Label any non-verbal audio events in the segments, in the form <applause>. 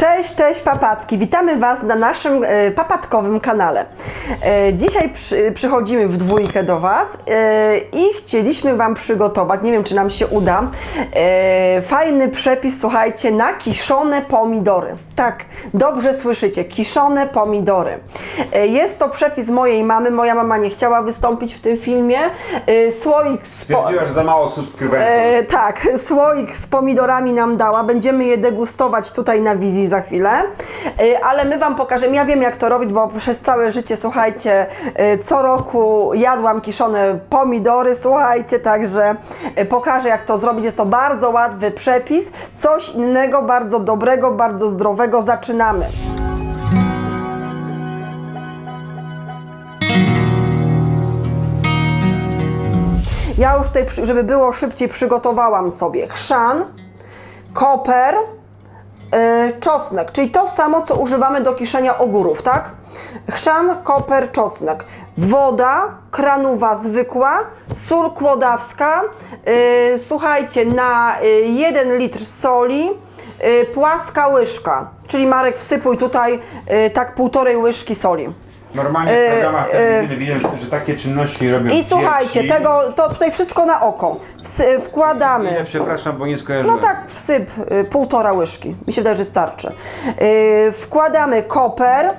Cześć, cześć papatki. Witamy Was na naszym e, papatkowym kanale. E, dzisiaj przy, przychodzimy w dwójkę do Was e, i chcieliśmy Wam przygotować, nie wiem czy nam się uda, e, fajny przepis, słuchajcie, na kiszone pomidory. Tak, dobrze słyszycie, kiszone pomidory. E, jest to przepis mojej mamy, moja mama nie chciała wystąpić w tym filmie. E, słoik z... po- Stwierdziła, że za mało subskrybentów. E, tak, <laughs> słoik z pomidorami nam dała. Będziemy je degustować tutaj na wizji za chwilę. E, ale my Wam pokażemy. Ja wiem, jak to robić, bo przez całe życie, słuchajcie, e, co roku jadłam kiszone pomidory, słuchajcie, także e, pokażę, jak to zrobić. Jest to bardzo łatwy przepis. Coś innego, bardzo dobrego, bardzo zdrowego. Zaczynamy. Ja już tutaj, żeby było szybciej, przygotowałam sobie chrzan, koper, czosnek, czyli to samo, co używamy do kiszenia ogórów, tak? Chrzan, koper, czosnek, woda, kranowa zwykła, sól kłodawska, yy, słuchajcie, na yy, 1 litr soli, yy, płaska łyżka, czyli Marek wsypuj tutaj yy, tak półtorej łyżki soli. Normalnie w e, programach telewizyjnych widziałem, że takie czynności robią I słuchajcie, dzieci. tego, to tutaj wszystko na oko. Wsy, wkładamy. Przepraszam, bo nie skojarzyłem. No tak, wsyp y, półtora łyżki. Mi się wydaje, że starczy. Y, wkładamy koper.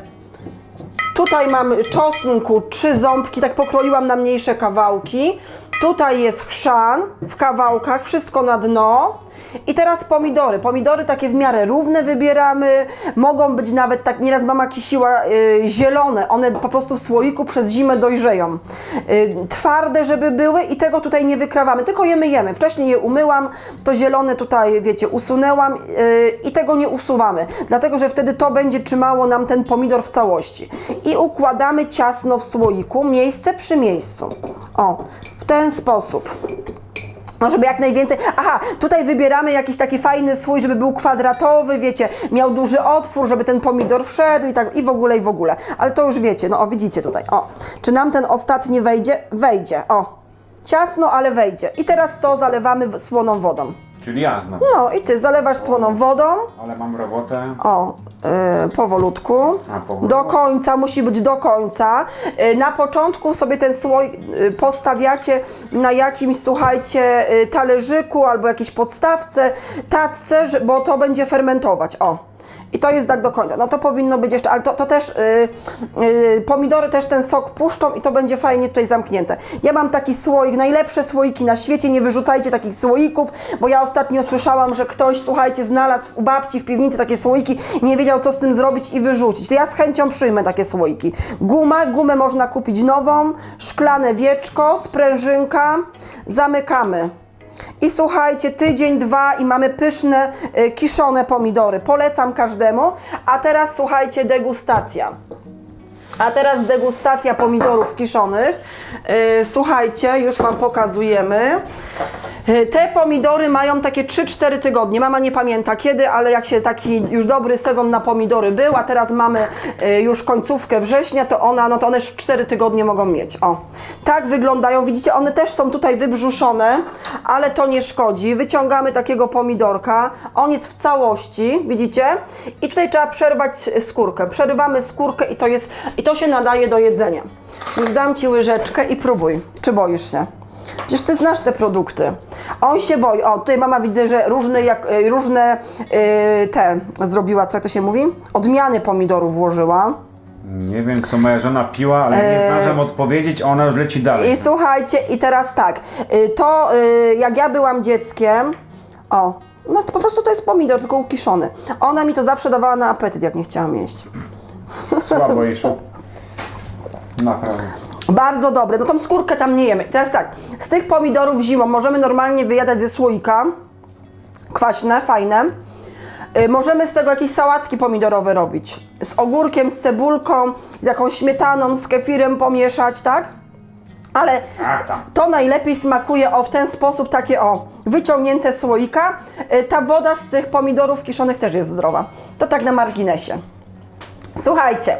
Tutaj mamy czosnku, trzy ząbki, tak pokroiłam na mniejsze kawałki. Tutaj jest chrzan w kawałkach, wszystko na dno. I teraz pomidory. Pomidory takie w miarę równe wybieramy. Mogą być nawet, tak nieraz mama kisiła, y, zielone. One po prostu w słoiku przez zimę dojrzeją. Y, twarde, żeby były i tego tutaj nie wykrawamy, tylko je myjemy. Wcześniej je umyłam, to zielone tutaj, wiecie, usunęłam y, i tego nie usuwamy. Dlatego, że wtedy to będzie trzymało nam ten pomidor w całości. I układamy ciasno w słoiku, miejsce przy miejscu. O, w ten sposób. No, żeby jak najwięcej. Aha, tutaj wybieramy jakiś taki fajny słój, żeby był kwadratowy, wiecie, miał duży otwór, żeby ten pomidor wszedł i tak, i w ogóle, i w ogóle. Ale to już wiecie, no o, widzicie tutaj, o. Czy nam ten ostatni wejdzie? Wejdzie, o. Ciasno, ale wejdzie. I teraz to zalewamy słoną wodą. Czyli ja znowu. No i ty zalewasz słoną wodą, Ale mam robotę. o, yy, powolutku. A, powolutku. Do końca, musi być do końca. Yy, na początku sobie ten słoj yy, postawiacie na jakimś, słuchajcie, talerzyku albo jakiejś podstawce, tacce, że- bo to będzie fermentować. O. I to jest tak do końca. No to powinno być jeszcze, ale to, to też yy, yy, pomidory też ten sok puszczą i to będzie fajnie tutaj zamknięte. Ja mam taki słoik, najlepsze słoiki na świecie, nie wyrzucajcie takich słoików, bo ja ostatnio słyszałam, że ktoś, słuchajcie, znalazł u babci w piwnicy takie słoiki, nie wiedział co z tym zrobić i wyrzucić. To ja z chęcią przyjmę takie słoiki. Guma, gumę można kupić nową, szklane wieczko, sprężynka, zamykamy. I słuchajcie, tydzień, dwa i mamy pyszne, y, kiszone pomidory. Polecam każdemu. A teraz słuchajcie, degustacja. A teraz degustacja pomidorów kiszonych. Yy, słuchajcie, już Wam pokazujemy. Yy, Te pomidory mają takie 3-4 tygodnie. Mama nie pamięta kiedy, ale jak się taki już dobry sezon na pomidory był, a teraz mamy yy, już końcówkę września, to ona, no to one 4 tygodnie mogą mieć. O, tak wyglądają. Widzicie, one też są tutaj wybrzuszone, ale to nie szkodzi. Wyciągamy takiego pomidorka. On jest w całości, widzicie? I tutaj trzeba przerwać skórkę. Przerywamy skórkę i to jest, i to się nadaje do jedzenia. Już dam Ci łyżeczkę i próbuj. Czy boisz się? Przecież Ty znasz te produkty. On się boi. O, tutaj mama widzę, że różne, jak, y, różne y, te zrobiła, co to się mówi? Odmiany pomidorów włożyła. Nie wiem, co moja żona piła, ale nie zdążam odpowiedzieć, a ona już leci dalej. I słuchajcie, i teraz tak, y, to y, jak ja byłam dzieckiem, o, no to po prostu to jest pomidor, tylko ukiszony. Ona mi to zawsze dawała na apetyt, jak nie chciałam jeść. Słabo jej szło. <laughs> Naprawdę. Bardzo dobre, no tą skórkę tam nie jemy. Teraz tak, z tych pomidorów zimą możemy normalnie wyjadać ze słoika, kwaśne, fajne. Y, Możemy z tego jakieś sałatki pomidorowe robić. Z ogórkiem, z cebulką, z jakąś śmietaną, z kefirem pomieszać, tak? Ale to najlepiej smakuje o w ten sposób, takie o, wyciągnięte słoika. Y, Ta woda z tych pomidorów kiszonych też jest zdrowa. To tak na marginesie. Słuchajcie,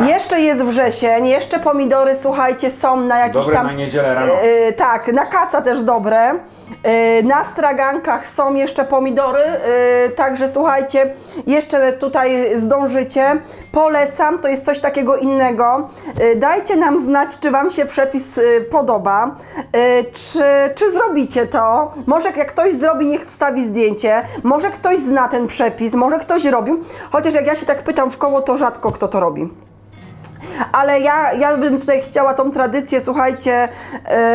jeszcze jest wrzesień, jeszcze pomidory, słuchajcie, są na jakieś Dobre tam... na niedzielę rano. Y, tak, na kaca też dobre. Yy, Na stragankach są jeszcze pomidory, yy, także słuchajcie, jeszcze tutaj zdążycie. Polecam, to jest coś takiego innego. Yy, Dajcie nam znać, czy Wam się przepis yy, podoba, Yy, czy, czy zrobicie to. Może jak ktoś zrobi, niech wstawi zdjęcie. Może ktoś zna ten przepis, może ktoś robił. Chociaż jak ja się tak pytam w koło, to rzadko kto to robi. Ale ja, ja bym tutaj chciała tą tradycję, słuchajcie,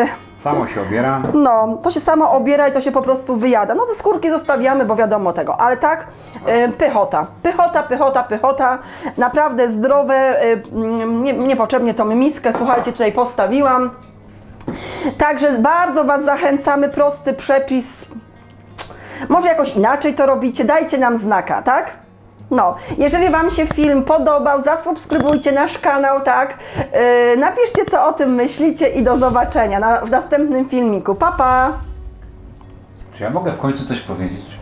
yy, Samo się obiera. no, to się samo obiera i to się po prostu wyjada. No ze skórki zostawiamy, bo wiadomo tego, ale tak, y, pychota. Pychota, pychota, pychota. Naprawdę zdrowe, mm, nie, niepotrzebnie tą miskę, słuchajcie, tutaj postawiłam. Także bardzo Was zachęcamy, prosty przepis. Może jakoś inaczej to robicie, dajcie nam znaka, tak? No, jeżeli Wam się film podobał, zasubskrybujcie nasz kanał, tak? Yy, napiszcie, co o tym myślicie i do zobaczenia na, w następnym filmiku. Pa, pa! Czy ja mogę w końcu coś powiedzieć?